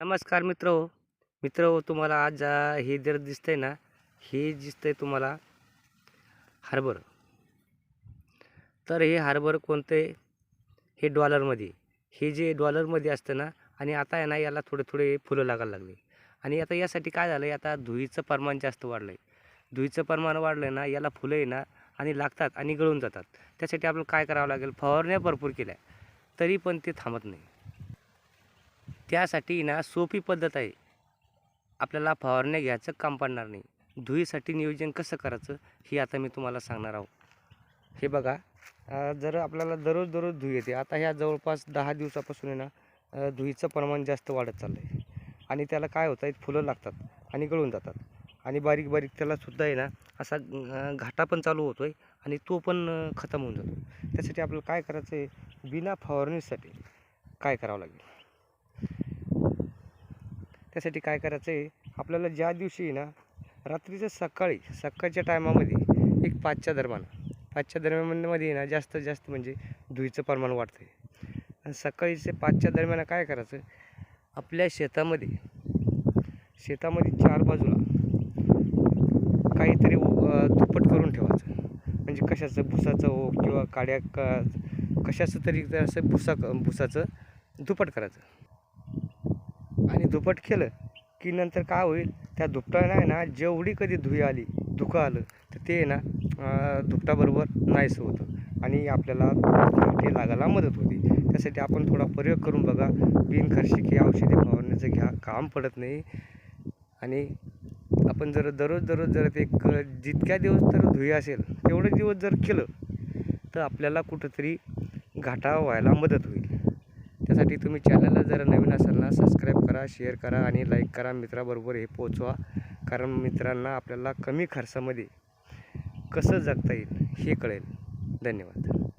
नमस्कार मित्र. हो मित्र तुम्हाला आज जा हे जर दिसतंय ना हे दिसतंय तुम्हाला हार्बर. तर हे हार्बर कोणते? हे डॉलरमध्ये. हे जे डॉलरमध्ये असतं ना आणि आता आहे ना याला थोडे थोडे फुलं लागायला लागले. आणि आता यासाठी काय झालं आहे आता धुईचं प्रमाण जास्त वाढलं आहे धुईचं प्रमाण वाढलं आहे ना याला फुलं आहे ना आणि लागतात आणि गळून जातात. त्यासाठी आपल्याला काय करावं लागेल? फवारण्या भरपूर केल्या. तरी पण ते थांबत नाही. त्यासाठी ना सोपी पद्धत आहे. आपल्याला फवारण्या घ्यायचं काम पडणार नाही. धुईसाठी नियोजन कसं करायचं हे आता मी तुम्हाला सांगणार आहो. हे बघा जर आपल्याला दररोज दररोज धुई येते आता ह्या जवळपास दहा दिवसापासून आहे ना धुईचं प्रमाण जास्त वाढत चाललं आहे आणि त्याला काय होतं आहे फुलं लागतात आणि गळून जातात. आणि बारीक बारीक त्यालासुद्धा आहे ना असा घाटा पण चालू होतो आहे आणि तो पण खतम होऊन जातो. त्यासाठी आपल्याला काय करायचं आहे बिना फवारणीसाठी काय करावं लागेल? त्यासाठी काय करायचं आहे आपल्याला ज्या दिवशी ना रात्रीच्या सकाळी सकाळच्या टायमामध्ये एक पाचच्या दरम्यान पाचच्या दरम्यानमध्ये ना जास्तीत जास्त म्हणजे धुईचं प्रमाण वाढतं आहे आणि सकाळीचे पाचच्या दरम्यान काय करायचं? आपल्या शेतामध्ये शेतामध्ये चार बाजूला काहीतरी दुप्पट करून ठेवायचं. म्हणजे कशाचं? भुसाचं हो किंवा काड्या क कशाचं तरी असं भुसा भुसाचं दुप्पट करायचं. आणि दुप्पट केलं की नंतर काय होईल? त्या दुपटाला आहे ना जेवढी कधी धुई आली धुकं आलं तर ते आहे ना दुपटाबरोबर नाहीसं होतं. आणि आपल्याला ते लागायला मदत होते. त्यासाठी आपण थोडा प्रयोग करून बघा. बिनखर्शिकी औषधे फवारण्याचं घ्या काम पडत नाही. आणि आपण जर दररोज दररोज जर ते क जितक्या दिवस तर धुई असेल तेवढे दिवस जर केलं तर आपल्याला कुठंतरी घाटा व्हायला मदत होईल. त्यासाठी तुम्ही चॅनलला जर नवीन असाल ना सबस्क्राईब करा शेअर करा आणि लाईक करा. मित्राबरोबर हे पोचवा कारण मित्रांना आपल्याला कमी खर्चामध्ये कसं जगता येईल हे कळेल. धन्यवाद.